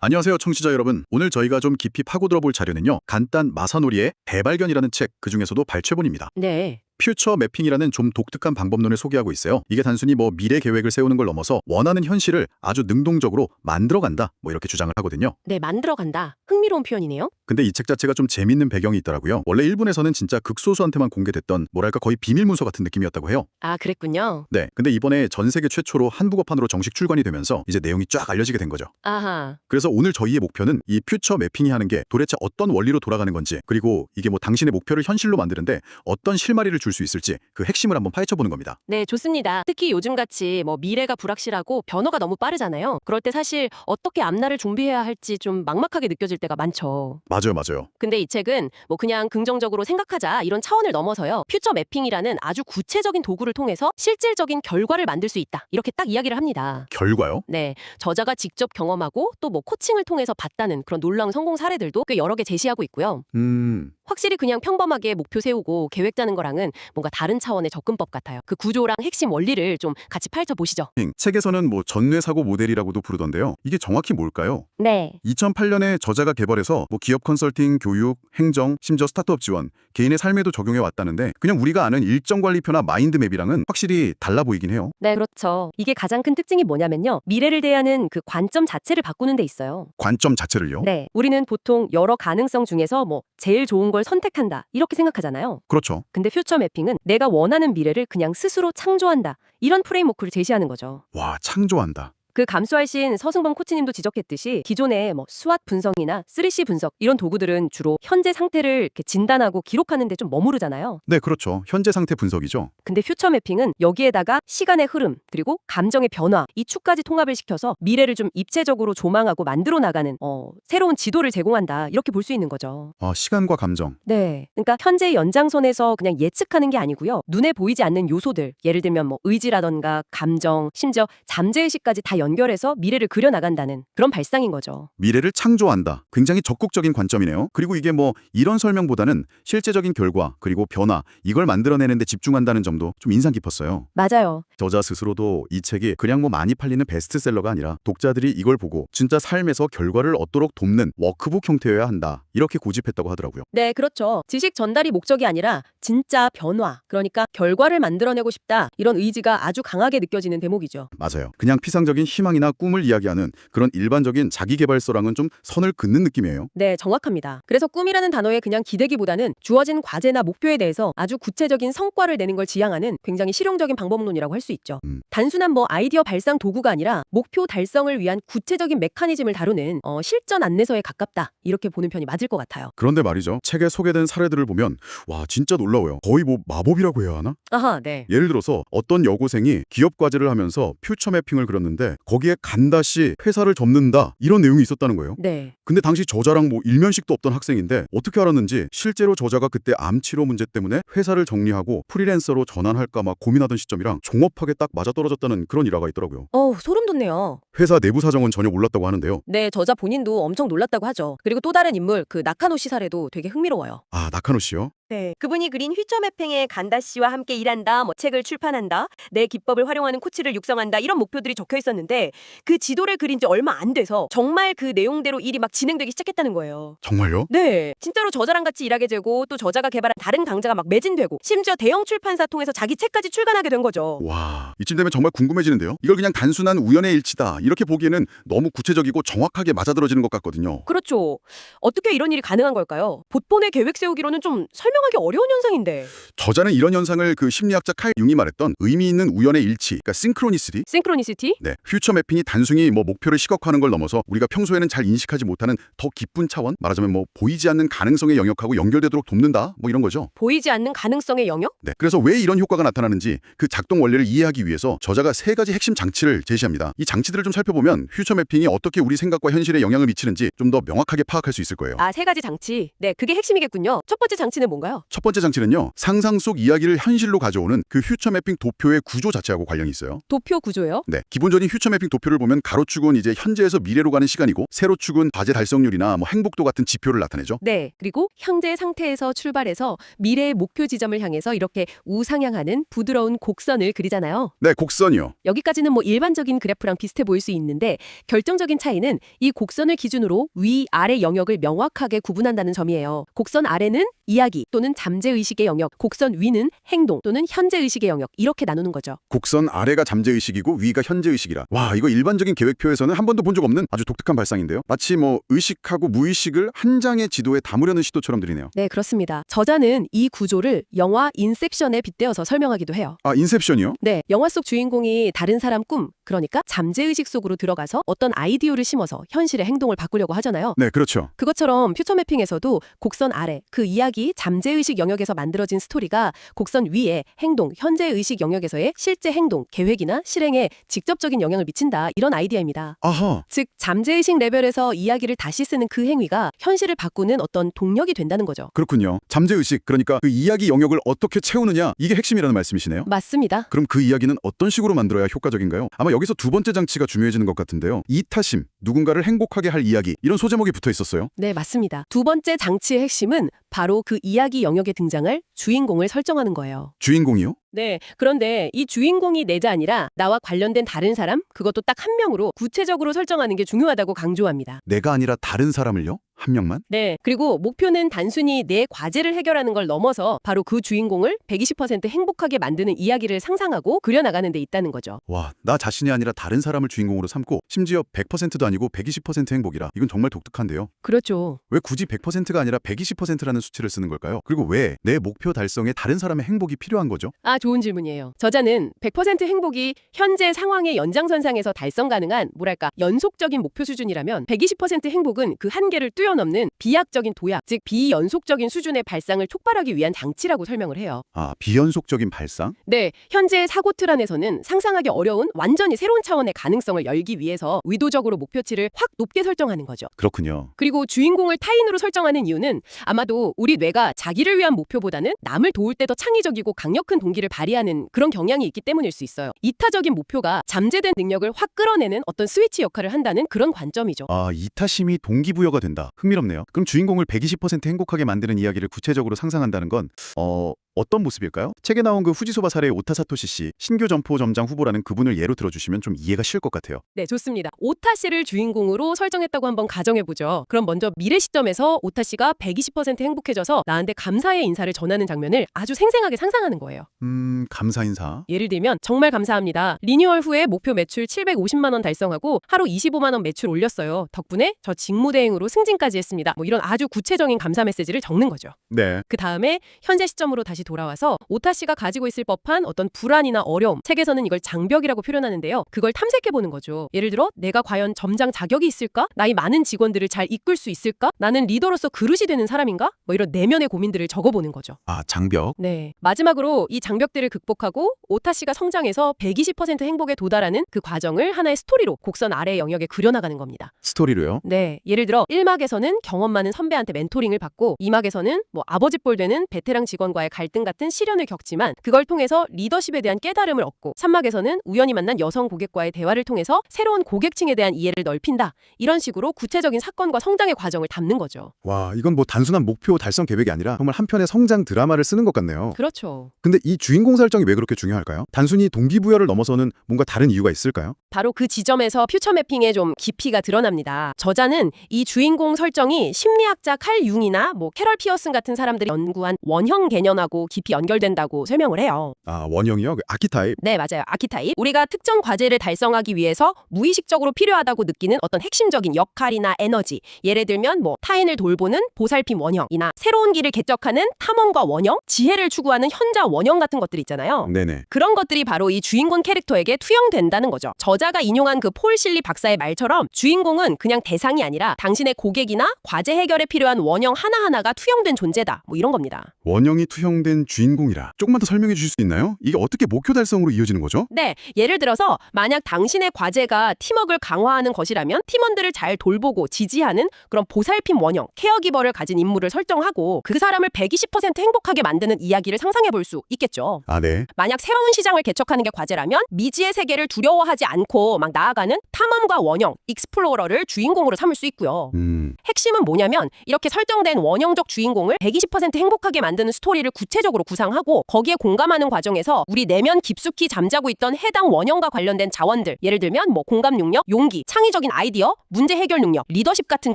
안녕하세요, 청취자 여러분. 오늘 저희가 좀 깊이 파고들어 볼 자료는요. 간단 마사노리의 대발견이라는 책, 그 중에서도 발췌본입니다. 네. 퓨처 매핑이라는 좀 독특한 방법론을 소개하고 있어요. 이게 단순히 뭐 미래 계획을 세우는 걸 넘어서 원하는 현실을 아주 능동적으로 만들어간다. 뭐 이렇게 주장을 하거든요. 네, 만들어간다. 흥미로운 표현이네요. 근데 이 책 자체가 좀 재밌는 배경이 있더라고요. 원래 일본에서는 진짜 극소수한테만 공개됐던 뭐랄까 거의 비밀 문서 같은 느낌이었다고 해요. 아, 그랬군요. 네. 근데 이번에 전 세계 최초로 한국어판으로 정식 출간이 되면서 이제 내용이 쫙 알려지게 된 거죠. 아하. 그래서 오늘 저희의 목표는 이 퓨처 매핑이 하는 게 도대체 어떤 원리로 돌아가는 건지 그리고 이게 뭐 당신의 목표를 현실로 만드는데 어떤 실마리를 줄 수 있을지 그 핵심을 한번 파헤쳐 보는 겁니다. 네, 좋습니다. 특히 요즘같이 뭐 미래가 불확실하고 변화가 너무 빠르잖아요. 그럴 때 사실 어떻게 앞날을 준비해야 할지 좀 막막하게 느껴질 때가 많죠. 맞아요, 맞아요. 근데 이 책은 뭐 그냥 긍정적으로 생각하자 이런 차원을 넘어서요. 퓨처 매핑이라는 아주 구체적인 도구를 통해서 실질적인 결과를 만들 수 있다. 이렇게 딱 이야기를 합니다. 결과요? 네, 저자가 직접 경험하고 또 뭐 코칭을 통해서 봤다는 그런 놀라운 성공 사례들도 꽤 여러 개 제시하고 있고요. 음, 확실히 그냥 평범하게 목표 세우고 계획 짜는 거랑은 뭔가 다른 차원의 접근법 같아요. 그 구조랑 핵심 원리를 좀 같이 파헤쳐 보시죠. 책에서는 뭐 전뇌 사고 모델이라고도 부르던데요. 이게 정확히 뭘까요? 네. 2008년에 저자가 개발해서 뭐 기업 컨설팅, 교육, 행정, 심지어 스타트업 지원, 개인의 삶에도 적용해 왔다는데 그냥 우리가 아는 일정 관리표나 마인드맵이랑은 확실히 달라 보이긴 해요. 네, 그렇죠. 이게 가장 큰 특징이 뭐냐면요. 미래를 대하는 그 관점 자체를 바꾸는 데 있어요. 관점 자체를요. 네. 우리는 보통 여러 가능성 중에서 뭐 제일 좋은 걸 선택한다. 이렇게 생각하잖아요. 그렇죠. 근데 퓨처 매핑은 내가 원하는 미래를 그냥 스스로 창조한다. 이런 프레임워크를 제시하는 거죠. 와, 창조한다. 그 감수하신 서승범 코치님도 지적했듯이 기존의 뭐 수학 분석이나 3C 분석 이런 도구들은 주로 현재 상태를 이렇게 진단하고 기록하는 데 좀 머무르잖아요. 네, 그렇죠. 현재 상태 분석이죠. 근데 퓨처 매핑은 여기에다가 시간의 흐름 그리고 감정의 변화 이 축까지 통합을 시켜서 미래를 좀 입체적으로 조망하고 만들어 나가는 어, 새로운 지도를 제공한다 이렇게 볼 수 있는 거죠. 아, 시간과 감정. 네. 그러니까 현재의 연장선에서 그냥 예측하는 게 아니고요. 눈에 보이지 않는 요소들, 예를 들면 뭐 의지라던가 감정, 심지어 잠재의식까지 다 연 결해서 미래를 그려 나간다는 그런 발상인 거죠. 미래를 창조한다. 굉장히 적극적인 관점이네요. 그리고 이게 뭐 이런 설명보다는 실제적인 결과 그리고 변화 이걸 만들어내는 데 집중한다는 점도 좀 인상 깊었어요. 맞아요. 저자 스스로도 이 책이 그냥 뭐 많이 팔리는 베스트셀러가 아니라 독자들이 이걸 보고 진짜 삶에서 결과를 얻도록 돕는 워크북 형태여야 한다. 이렇게 고집했다고 하더라고요. 네, 그렇죠. 지식 전달이 목적이 아니라 진짜 변화, 그러니까 결과를 만들어내고 싶다. 이런 의지가 아주 강하게 느껴지는 대목이죠. 맞아요. 그냥 피상적인 희망이나 꿈을 이야기하는 그런 일반적인 자기개발서랑은 좀 선을 긋는 느낌이에요. 네, 정확합니다. 그래서 꿈이라는 단어에 그냥 기대기보다는 주어진 과제나 목표에 대해서 아주 구체적인 성과를 내는 걸 지향하는 굉장히 실용적인 방법론이라고 할 수 있죠. 음. 단순한 뭐 아이디어 발상 도구가 아니라 목표 달성을 위한 구체적인 메커니즘을 다루는 어, 실전 안내서에 가깝다. 이렇게 보는 편이 맞을 것 같아요. 그런데 말이죠. 책에 소개된 사례들을 보면 와 진짜 놀라워요. 거의 뭐 마법이라고 해야 하나? 아하, 네. 예를 들어서 어떤 여고생이 기업 과제를 하면서 퓨처 매핑을 그렸는데 거기에 간다시 회사를 접는다 이런 내용이 있었다는 거예요. 네. 근데 당시 저자랑 뭐 일면식도 없던 학생인데 어떻게 알았는지 실제로 저자가 그때 암 치료 문제 때문에 회사를 정리하고 프리랜서로 전환할까 막 고민하던 시점이랑 종업하게 딱 맞아떨어졌다는 그런 일화가 있더라고요. 어우, 소름 돋네요. 회사 내부 사정은 전혀 몰랐다고 하는데요. 네, 저자 본인도 엄청 놀랐다고 하죠. 그리고 또 다른 인물, 그 나카노 씨 사례도 되게 흥미로워요. 아 나카노 씨요? 네, 그분이 그린 휘처 매핑의 간다 씨와 함께 일한다, 뭐 책을 출판한다, 내 기법을 활용하는 코치를 육성한다 이런 목표들이 적혀 있었는데 그 지도를 그린 지 얼마 안 돼서 정말 그 내용대로 일이 막 진행되기 시작했다는 거예요. 정말요? 네, 진짜로 저자랑 같이 일하게 되고 또 저자가 개발한 다른 강좌가 막 매진되고 심지어 대형 출판사 통해서 자기 책까지 출간하게 된 거죠. 와 이쯤 되면 정말 궁금해지는데요. 이걸 그냥 단순한 우연의 일치다 이렇게 보기에는 너무 구체적이고 정확하게 맞아떨어지는 것 같거든요. 그렇죠. 어떻게 이런 일이 가능한 걸까요? 보통의 계획 세우기로는 좀 설명 하기 어려운 현상인데. 저자는 이런 현상을 그 심리학자 칼 융이 말했던 의미 있는 우연의 일치, 그러니까 싱크로니시티 싱크로니시티? 네, 퓨처 매핑이 단순히 뭐 목표를 시각화하는 걸 넘어서 우리가 평소에는 잘 인식하지 못하는 더 깊은 차원, 말하자면 뭐 보이지 않는 가능성의 영역하고 연결되도록 돕는다, 뭐 이런 거죠. 보이지 않는 가능성의 영역? 네, 그래서 왜 이런 효과가 나타나는지 그 작동 원리를 이해하기 위해서 저자가 세 가지 핵심 장치를 제시합니다. 이 장치들을 좀 살펴보면 퓨처 매핑이 어떻게 우리 생각과 현실에 영향을 미치는지 좀 더 명확하게 파악할 수 있을 거예요. 아, 세 가지 장치. 네, 그게 핵심이겠군요. 첫 번째 장치는 뭔가요? 건가요? 첫 번째 장치는요. 상상 속 이야기를 현실로 가져오는 그 퓨처 매핑 도표의 구조 자체하고 관련이 있어요. 도표 구조요? 네, 기본적인 퓨처 매핑 도표를 보면 가로축은 이제 현재에서 미래로 가는 시간이고 세로축은 과제 달성률이나 뭐 행복도 같은 지표를 나타내죠. 네. 그리고 현재 상태에서 출발해서 미래의 목표 지점을 향해서 이렇게 우상향하는 부드러운 곡선을 그리잖아요. 네, 곡선이요. 여기까지는 뭐 일반적인 그래프랑 비슷해 보일 수 있는데 결정적인 차이는 이 곡선을 기준으로 위, 아래 영역을 명확하게 구분한다는 점이에요. 곡선 아래는 이야기 또는 잠재 의식의 영역, 곡선 위는 행동 또는 현재 의식의 영역 이렇게 나누는 거죠. 곡선 아래가 잠재 의식이고 위가 현재 의식이라. 와, 이거 일반적인 계획표에서는 한 번도 본 적 없는 아주 독특한 발상인데요. 마치 뭐 의식하고 무의식을 한 장의 지도에 담으려는 시도처럼 들리네요. 네, 그렇습니다. 저자는 이 구조를 영화 인셉션에 빗대어서 설명하기도 해요. 아, 인셉션이요? 네, 영화 속 주인공이 다른 사람 꿈, 그러니까 잠재의식 속으로 들어가서 어떤 아이디어를 심어서 현실의 행동을 바꾸려고 하잖아요. 네, 그렇죠. 그것처럼 퓨처 매핑에서도 곡선 아래 그 이야기 잠재의식 영역에서 만들어진 스토리가 곡선 위에 행동 현재의식 영역에서의 실제 행동 계획이나 실행에 직접적인 영향을 미친다 이런 아이디어입니다. 아하. 즉 잠재의식 레벨에서 이야기를 다시 쓰는 그 행위가 현실을 바꾸는 어떤 동력이 된다는 거죠. 그렇군요. 잠재 의식, 그러니까 그 이야기 영역을 어떻게 채우느냐, 이게 핵심이라는 말씀이시네요. 맞습니다. 그럼 그 이야기는 어떤 식으로 만들어야 효과적인가요? 아마 여기서 두 번째 장치가 중요해지는 것 같은데요. 이타심, 누군가를 행복하게 할 이야기, 이런 소제목이 붙어 있었어요. 네, 맞습니다. 두 번째 장치의 핵심은 바로 그 이야기 영역에 등장할 주인공을 설정하는 거예요. 주인공이요? 네. 그런데 이 주인공이 내자 아니라 나와 관련된 다른 사람, 그것도 딱 한 명으로 구체적으로 설정하는 게 중요하다고 강조합니다. 내가 아니라 다른 사람을요? 한 명만? 네. 그리고 목표는 단순히 내 과제를 해결하는 걸 넘어서 바로 그 주인공을 120% 행복하게 만드는 이야기를 상상하고 그려나가는 데 있다는 거죠. 와, 나 자신이 아니라 다른 사람을 주인공으로 삼고 심지어 100%도 아니고 120% 행복이라. 이건 정말 독특한데요. 그렇죠. 왜 굳이 100%가 아니라 120%라는 수치를 쓰는 걸까요? 그리고 왜 내 목표 달성에 다른 사람의 행복이 필요한 거죠? 아, 좋은 질문이에요. 저자는 100% 행복이 현재 상황의 연장선상에서 달성 가능한 뭐랄까 연속적인 목표 수준이라면 120% 행복은 그 한계를 뛰어넘는 비약적인 도약, 즉 비연속적인 수준의 발상을 촉발하기 위한 장치라고 설명을 해요. 아, 비연속적인 발상? 네, 현재 사고 틀 안에서는 상상하기 어려운 완전히 새로운 차원의 가능성을 열기 위해서 의도적으로 목표치를 확 높게 설정하는 거죠. 그렇군요. 그리고 주인공을 타인으로 설정하는 이유는 아마도 우리 뇌가 자기를 위한 목표보다는 남을 도울 때 더 창의적이고 강력한 동기를 발휘하는 그런 경향이 있기 때문일 수 있어요. 이타적인 목표가 잠재된 능력을 확 끌어내는 어떤 스위치 역할을 한다는 그런 관점이죠. 아, 이타심이 동기부여가 된다. 흥미롭네요. 그럼 주인공을 120% 행복하게 만드는 이야기를 구체적으로 상상한다는 건 어, 어떤 모습일까요? 책에 나온 그 후지소바 사례의 오타사토시 씨, 신규 점포 점장 후보라는 그분을 예로 들어주시면 좀 이해가 쉬울 것 같아요. 네, 좋습니다. 오타 씨를 주인공으로 설정했다고 한번 가정해 보죠. 그럼 먼저 미래 시점에서 오타 씨가 120% 행복해져서 나한테 감사의 인사를 전하는 장면을 아주 생생하게 상상하는 거예요. 음, 감사 인사. 예를 들면 정말 감사합니다. 리뉴얼 후에 목표 매출 750만 원 달성하고 하루 25만 원 매출 올렸어요. 덕분에 저 직무대행으로 승진까지 했습니다. 뭐 이런 아주 구체적인 감사 메시지를 적는 거죠. 네. 그 다음에 현재 시점으로 다시 돌아와서 오타 씨가 가지고 있을 법한 어떤 불안이나 어려움, 책에서는 이걸 장벽이라고 표현하는데요. 그걸 탐색해 보는 거죠. 예를 들어 내가 과연 점장 자격이 있을까? 나이 많은 직원들을 잘 이끌 수 있을까? 나는 리더로서 그릇이 되는 사람인가? 뭐 이런 내면의 고민들을 적어보는 거죠. 아, 장벽. 네. 마지막으로 이 장벽들을 극복하고 오타 씨가 성장해서 120% 행복에 도달하는 그 과정을 하나의 스토리로 곡선 아래 영역에 그려나가는 겁니다. 스토리로요. 네. 예를 들어 1막에서는 경험 많은 선배한테 멘토링을 받고 2막에서는 뭐 아버지 뻘 되는 베테랑 직원과의 갈등 같은 시련을 겪지만 그걸 통해서 리더십에 대한 깨달음을 얻고 3막에서는 우연히 만난 여성 고객과의 대화를 통해서 새로운 고객층에 대한 이해를 넓힌다. 이런 식으로 구체적인 사건과 성장의 과정을 담는 거죠. 와, 이건 뭐 단순한 목표 달성 계획이 아니라 정말 한 편의 성장 드라마를 쓰는 것 같네요. 그렇죠. 근데 이 주인공 설정이 왜 그렇게 중요할까요? 단순히 동기부여를 넘어서는 뭔가 다른 이유가 있을까요? 바로 그 지점에서 퓨처 매핑의 좀 깊이가 드러납니다. 저자는 이 주인공 설정이 심리학자 칼 융이나 뭐 캐럴 피어슨 같은 사람들이 연구한 원형 개념하고 깊이 연결된다고 설명을 해요. 아, 원형이요? 그 아키타입. 네, 맞아요. 아키타입. 우리가 특정 과제를 달성하기 위해서 무의식적으로 필요하다고 느끼는 어떤 핵심적인 역할이나 에너지. 예를 들면 뭐 타인을 돌보는 보살핌 원형이나 새로운 길을 개척하는 탐험가 원형, 지혜를 추구하는 현자 원형 같은 것들 있잖아요. 네네. 그런 것들이 바로 이 주인공 캐릭터에게 투영된다는 거죠. 저자가 인용한 그 폴 실리 박사의 말처럼 주인공은 그냥 대상이 아니라 당신의 고객이나 과제 해결에 필요한 원형 하나하나가 투영된 존재다. 뭐 이런 겁니다. 원형이 투영된 된 주인공이라 조금만 더 설명해 주실 수 있나요? 이게 어떻게 목표 달성으로 이어지는 거죠? 네, 예를 들어서 만약 당신의 과제가 팀워크를 강화하는 것이라면 팀원들을 잘 돌보고 지지하는 그런 보살핌 원형, 케어기버를 가진 인물을 설정하고 그 사람을 120% 행복하게 만드는 이야기를 상상해 볼 수 있겠죠. 아, 네. 만약 새로운 시장을 개척하는 게 과제라면 미지의 세계를 두려워하지 않고 막 나아가는 탐험가 원형, 익스플로러를 주인공으로 삼을 수 있고요. 음, 핵심은 뭐냐면 이렇게 설정된 원형적 주인공을 120% 행복하게 만드는 스토리를 구체 적으로 구상하고 거기에 공감하는 과정에서 우리 내면 깊숙이 잠자고 있던 해당 원형과 관련된 자원들 예를 들면 뭐 공감 능력, 용기, 창의적인 아이디어, 문제 해결 능력, 리더십 같은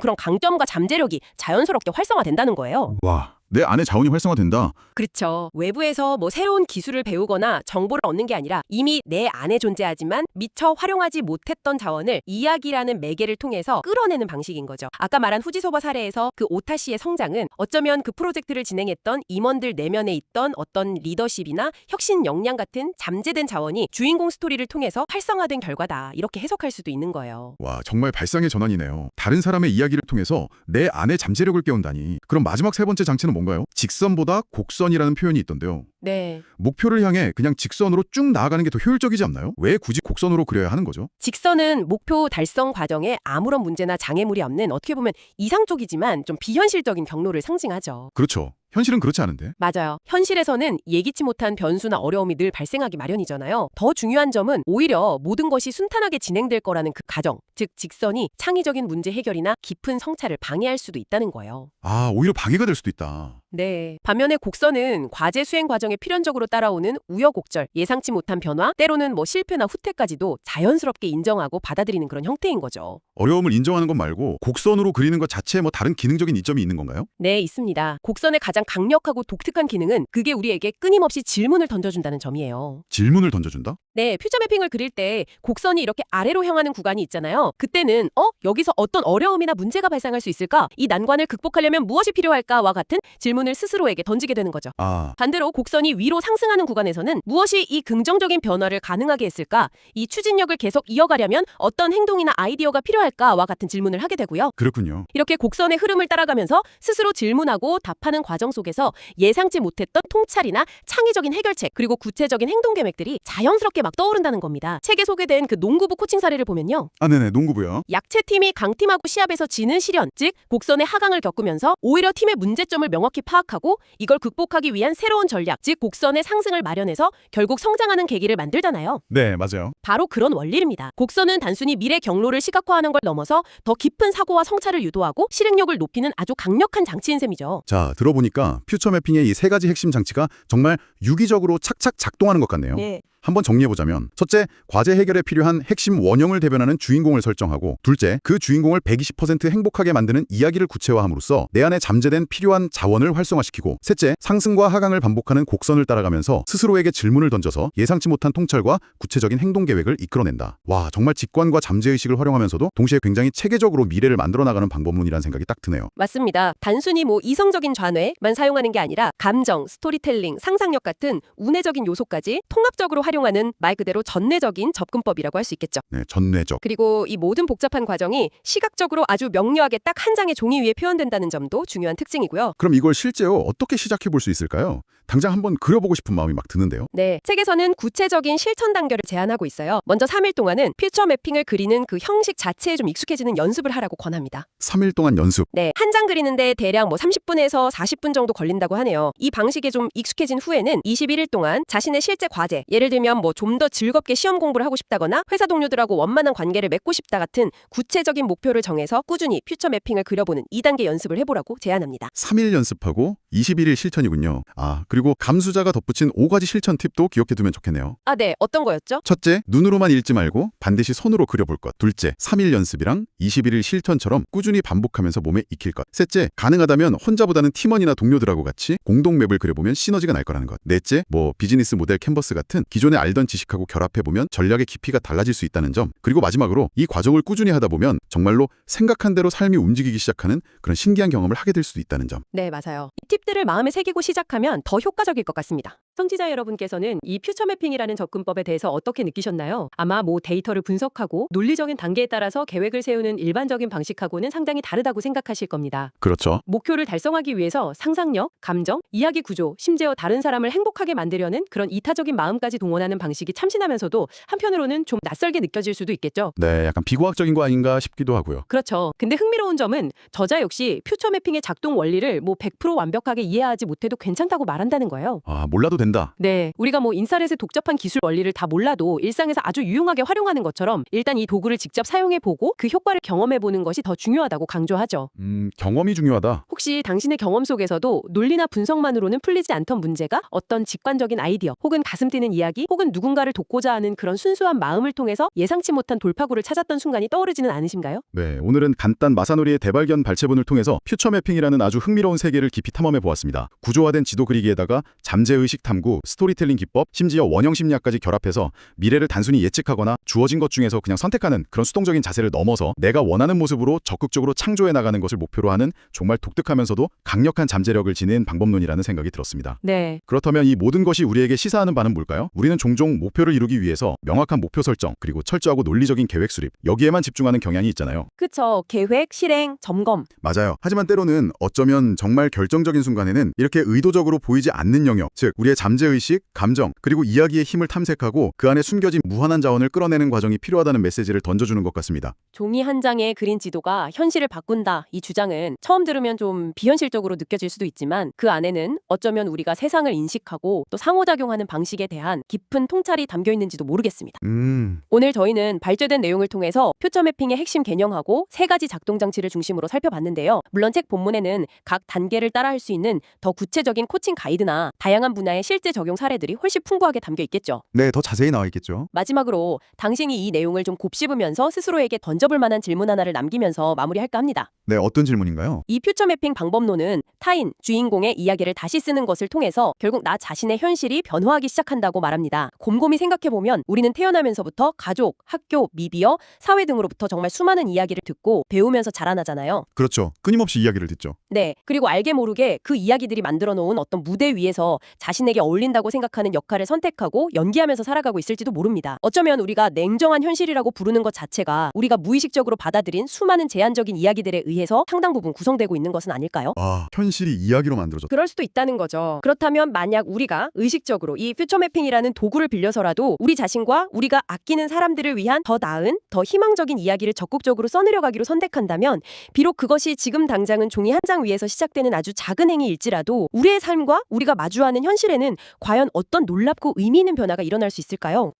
그런 강점과 잠재력이 자연스럽게 활성화된다는 거예요. 와, 내 안에 자원이 활성화된다. 그렇죠. 외부에서 뭐 새로운 기술을 배우거나 정보를 얻는 게 아니라 이미 내 안에 존재하지만 미처 활용하지 못했던 자원을 이야기라는 매개를 통해서 끌어내는 방식인 거죠. 아까 말한 후지소바 사례에서 그 오타 씨의 성장은 어쩌면 그 프로젝트를 진행했던 임원들 내면에 있던 어떤 리더십이나 혁신 역량 같은 잠재된 자원이 주인공 스토리를 통해서 활성화된 결과다. 이렇게 해석할 수도 있는 거예요. 와, 정말 발상의 전환이네요. 다른 사람의 이야기를 통해서 내 안의 잠재력을 깨운다니. 그럼 마지막 세 번째 장치는 뭔가 요? 직선보다 곡선이라는 표현이 있던데요. 네. 목표를 향해 그냥 직선으로 쭉 나아가는 게 더 효율적이지 않나요? 왜 굳이 곡선으로 그려야 하는 거죠? 직선은 목표 달성 과정에 아무런 문제나 장애물이 없는 어떻게 보면 이상적이지만 좀 비현실적인 경로를 상징하죠. 그렇죠. 현실은 그렇지 않은데. 맞아요. 현실에서는 예기치 못한 변수나 어려움이 늘 발생하기 마련이잖아요. 더 중요한 점은 오히려 모든 것이 순탄하게 진행될 거라는 그 가정, 즉 직선이 창의적인 문제 해결이나 깊은 성찰을 방해할 수도 있다는 거예요. 아, 오히려 방해가 될 수도 있다. 네. 반면에 곡선은 과제 수행 과정에 필연적으로 따라오는 우여곡절, 예상치 못한 변화, 때로는 뭐 실패나 후퇴까지도 자연스럽게 인정하고 받아들이는 그런 형태인 거죠. 어려움을 인정하는 것 말고 곡선으로 그리는 것 자체에 뭐 다른 기능적인 이점이 있는 건가요? 네, 있습니다. 곡선의 가장 강력하고 독특한 기능은 그게 우리에게 끊임없이 질문을 던져준다는 점이에요. 질문을 던져준다? 네, 퓨처 매핑을 그릴 때 곡선이 이렇게 아래로 향하는 구간이 있잖아요. 그때는 어? 여기서 어떤 어려움이나 문제가 발생할 수 있을까? 이 난관을 극복하려면 무엇이 필요할까와 같은 질문을 스스로에게 던지게 되는 거죠. 아, 반대로 곡선이 위로 상승하는 구간에서는 무엇이 이 긍정적인 변화를 가능하게 했을까? 이 추진력을 계속 이어가려면 어떤 행동이나 아이디어가 필요할까와 같은 질문을 하게 되고요. 그렇군요. 이렇게 곡선의 흐름을 따라가면서 스스로 질문하고 답하는 과정 속에서 예상치 못했던 통찰이나 창의적인 해결책 그리고 구체적인 행동 계획들이 자연스럽게 막 떠오른다는 겁니다. 책에 소개된 그 농구부 코칭 사례를 보면요. 아, 네네, 농구부요. 약체팀이 강팀하고 시합에서 지는 시련, 즉 곡선의 하강을 겪으면서 오히려 팀의 문제점을 명확히 파악하고 이걸 극복하기 위한 새로운 전략, 즉 곡선의 상승을 마련해서 결국 성장하는 계기를 만들잖아요. 네, 맞아요. 바로 그런 원리입니다. 곡선은 단순히 미래 경로를 시각화하는 걸 넘어서 더 깊은 사고와 성찰을 유도하고 실행력을 높이는 아주 강력한 장치인 셈이죠. 자, 들어보니까 퓨처 매핑의 이 세 가지 핵심 장치가 정말 유기적으로 착착 작동하는 것 같네요. 네. 한번 정리해보자면 첫째, 과제 해결에 필요한 핵심 원형을 대변하는 주인공을 설정하고 둘째, 그 주인공을 120% 행복하게 만드는 이야기를 구체화함으로써 내 안에 잠재된 필요한 자원을 활성화시키고 셋째, 상승과 하강을 반복하는 곡선을 따라가면서 스스로에게 질문을 던져서 예상치 못한 통찰과 구체적인 행동 계획을 이끌어낸다. 와, 정말 직관과 잠재의식을 활용하면서도 동시에 굉장히 체계적으로 미래를 만들어 나가는 방법론이라는 생각이 딱 드네요. 맞습니다. 단순히 뭐 이성적인 좌뇌만 사용하는 게 아니라 감정, 스토리텔링, 상상력 같은 운해적인 요소까지 통합적으로 활용 하는 말 그대로 전뇌적인 접근법이라고 할 수 있겠죠. 네, 전뇌적. 그리고 이 모든 복잡한 과정이 시각적으로 아주 명료하게 딱 한 장의 종이 위에 표현된다는 점도 중요한 특징이고요. 그럼 이걸 실제로 어떻게 시작해 볼 수 있을까요? 당장 한번 그려보고 싶은 마음이 막 드는데요. 네, 책에서는 구체적인 실천 단계를 제안하고 있어요. 먼저 3일 동안은 퓨처 매핑을 그리는 그 형식 자체에 좀 익숙해지는 연습을 하라고 권합니다. 3일 동안 연습. 네, 한 장 그리는데 대략 뭐 30분에서 40분 정도 걸린다고 하네요. 이 방식에 좀 익숙해진 후에는 21일 동안 자신의 실제 과제, 예를 들면 뭐 좀 더 즐겁게 시험 공부를 하고 싶다거나 회사 동료들하고 원만한 관계를 맺고 싶다 같은 구체적인 목표를 정해서 꾸준히 퓨처 매핑을 그려보는 2단계 연습을 해보라고 제안합니다. 3일 연습하고 21일 실천이군요. 아, 그리고 감수자가 덧붙인 5가지 실천 팁도 기억해 두면 좋겠네요. 아, 네, 어떤 거였죠? 첫째, 눈으로만 읽지 말고 반드시 손으로 그려볼 것. 둘째, 3일 연습이랑 21일 실천처럼 꾸준히 반복하면서 몸에 익힐 것. 셋째, 가능하다면 혼자보다는 팀원이나 동료들하고 같이 공동 맵을 그려보면 시너지가 날 거라는 것. 넷째, 뭐 비즈니스 모델 캔버스 같은 기존 에 알던 지식하고 결합해보면 전략의 깊이가 달라질 수 있다는 점. 그리고 마지막으로 이 과정을 꾸준히 하다 보면 정말로 생각한 대로 삶이 움직이기 시작하는 그런 신기한 경험을 하게 될 수도 있다는 점. 네, 맞아요. 이 팁들을 마음에 새기고 시작하면 더 효과적일 것 같습니다. 청취자 여러분께서는 이 퓨처 매핑이라는 접근법에 대해서 어떻게 느끼셨나요? 아마 뭐 데이터를 분석하고 논리적인 단계에 따라서 계획을 세우는 일반적인 방식하고는 상당히 다르다고 생각하실 겁니다. 그렇죠. 목표를 달성하기 위해서 상상력, 감정, 이야기 구조, 심지어 다른 사람을 행복하게 만들려는 그런 이타적인 마음까지 동원하는 방식이 참신하면서도 한편으로는 좀 낯설게 느껴질 수도 있겠죠. 네, 약간 비과학적인 거 아닌가 싶기도 하고요. 그렇죠. 근데 흥미로운 점은 저자 역시 퓨처 매핑의 작동 원리를 뭐 100% 완벽하게 이해하지 못해도 괜찮다고 말한다는 거예요. 아, 몰라도 된다. 네, 우리가 뭐 인사렛의 독접한 기술 원리를 다 몰라도 일상에서 아주 유용하게 활용하는 것처럼 일단 이 도구를 직접 사용해 보고 그 효과를 경험해 보는 것이 더 중요하다고 강조하죠. 음, 경험이 중요하다. 혹시 당신의 경험 속에서도 논리나 분석만으로는 풀리지 않던 문제가 어떤 직관적인 아이디어 혹은 가슴 뛰는 이야기 혹은 누군가를 돕고자 하는 그런 순수한 마음을 통해서 예상치 못한 돌파구를 찾았던 순간이 떠오르지는 않으신가요? 네, 오늘은 간단 마사노리의 대발견 발췌본을 통해서 퓨처 매핑이라는 아주 흥미로운 세계를 깊이 탐험해 보았습니다. 구조화된 지도 그리기에다가 잠재의식 탐 구, 스토리텔링 기법, 심지어 원형 심리학까지 결합해서 미래를 단순히 예측하거나 주어진 것 중에서 그냥 선택하는 그런 수동적인 자세를 넘어서 내가 원하는 모습으로 적극적으로 창조해 나가는 것을 목표로 하는 정말 독특하면서도 강력한 잠재력을 지닌 방법론이라는 생각이 들었습니다. 네. 그렇다면 이 모든 것이 우리에게 시사하는 바는 뭘까요? 우리는 종종 목표를 이루기 위해서 명확한 목표 설정, 그리고 철저하고 논리적인 계획 수립, 여기에만 집중하는 경향이 있잖아요. 그쵸. 계획, 실행, 점검. 맞아요. 하지만 때로는 어쩌면 정말 결정적인 순간에는 이렇게 의도적으로 보이지 않는 영역, 즉 우리의 잠재의식, 감정, 그리고 이야기의 힘을 탐색하고 그 안에 숨겨진 무한한 자원을 끌어내는 과정이 필요하다는 메시지를 던져주는 것 같습니다. 종이 한 장에 그린 지도가 현실을 바꾼다. 이 주장은 처음 들으면 좀 비현실적으로 느껴질 수도 있지만 그 안에는 어쩌면 우리가 세상을 인식하고 또 상호작용하는 방식에 대한 깊은 통찰이 담겨 있는지도 모르겠습니다. 음, 오늘 저희는 발제된 내용을 통해서 퓨처 매핑의 핵심 개념하고 세 가지 작동 장치를 중심으로 살펴봤는데요. 물론 책 본문에는 각 단계를 따라할 수 있는 더 구체적인 코칭 가이드나 다양한 분야의 실제 적용 사례들이 훨씬 풍부하게 담겨 있겠죠. 네, 더 자세히 나와 있겠죠. 마지막으로 당신이 이 내용을 좀 곱씹으면서 스스로에게 던져볼 만한 질문 하나를 남기면서 마무리할까 합니다. 네, 어떤 질문인가요? 이 퓨처 매핑 방법론은 타인, 주인공의 이야기를 다시 쓰는 것을 통해서 결국 나 자신의 현실이 변화하기 시작한다고 말합니다. 곰곰이 생각해보면 우리는 태어나면서부터 가족, 학교, 미디어, 사회 등으로부터 정말 수많은 이야기를 듣고 배우면서 자라나잖아요. 그렇죠. 끊임없이 이야기를 듣죠. 네. 그리고 알게 모르게 그 이야기들이 만들어 놓은 어떤 무대 위에서 자신에게 어울린다고 생각하는 역할을 선택하고 연기하면서 살아가고 있을지도 모릅니다. 어쩌면 우리가 냉정한 현실이라고 부르는 것 자체가 우리가 무의식적으로 받아들인 수많은 제한적인 이야기들에 의해서 상당 부분 구성되고 있는 것은 아닐까요? 아, 현실이 이야기로 만들어졌다. 그럴 수도 있다는 거죠. 그렇다면 만약 우리가 의식적으로 이 퓨처 매핑이라는 도구를 빌려서라도 우리 자신과 우리가 아끼는 사람들을 위한 더 나은, 더 희망적인 이야기를 적극적으로 써내려가기로 선택한다면 비록 그것이 지금 당장은 종이 한 장 위에서 시작되는 아주 작은 행위일지라도 우리의 삶과 우리가 마주하는 현실에는 과연 어떤 놀랍고 의미 있는 변화가 일어날 수 있을까요?